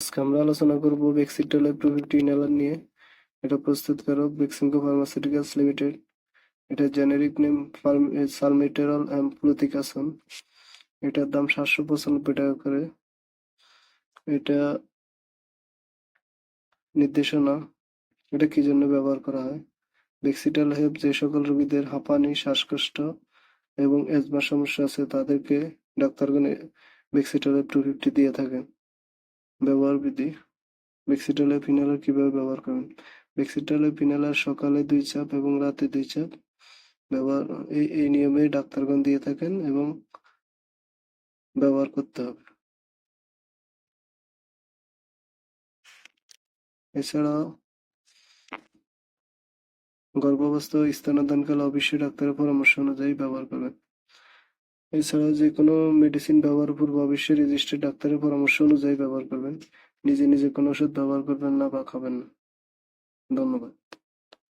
আজকে আমরা আলোচনা করব বেক্সিটালের প্রফিফটি ইনহেলার নিয়ে। এটা প্রস্তুতকারক বেক্সিমকো ফার্মাসিউটিক্যালস লিমিটেড এটা জেনেরিক নেম সালমেটেরল অ্যাম্প্লুথিকাসন এটার দাম সাতশো পঁচানব্বই টাকা করে। এটা নির্দেশনা। এটা কি জন্য ব্যবহার করা হয়? বেক্সিটাল হেল্প যে সকল রোগীদের হাঁপানি, শ্বাসকষ্ট এবং এজমা সমস্যা আছে, তাদেরকে ডাক্তারগণ বেক্সিটালের টু ফিফটি দিয়ে থাকেন। ব্যবহার বিধি। বেক্সিটালের ফিনালার কীভাবে ব্যবহার করবেন বেক্সিটালের ফিনালার সকালে দুই চাপ এবং রাতে দুই চাপ ব্যবহার, এই এই নিয়মে ডাক্তারগণ দিয়ে থাকেন এবং ব্যবহার করতে হবে। এছাড়াও গর্ভাবস্থা ও অবশ্যই ডাক্তারের পরামর্শ অনুযায়ী ব্যবহার করবেন। এছাড়া যে কোনো মেডিসিন ব্যবহার পূর্ব অবশ্যই রেজিস্টার্ড ডাক্তারের পরামর্শ অনুযায়ী ব্যবহার করবেন। নিজে নিজে কোনো ওষুধ ব্যবহার করবেন না বা খাবেন না। ধন্যবাদ।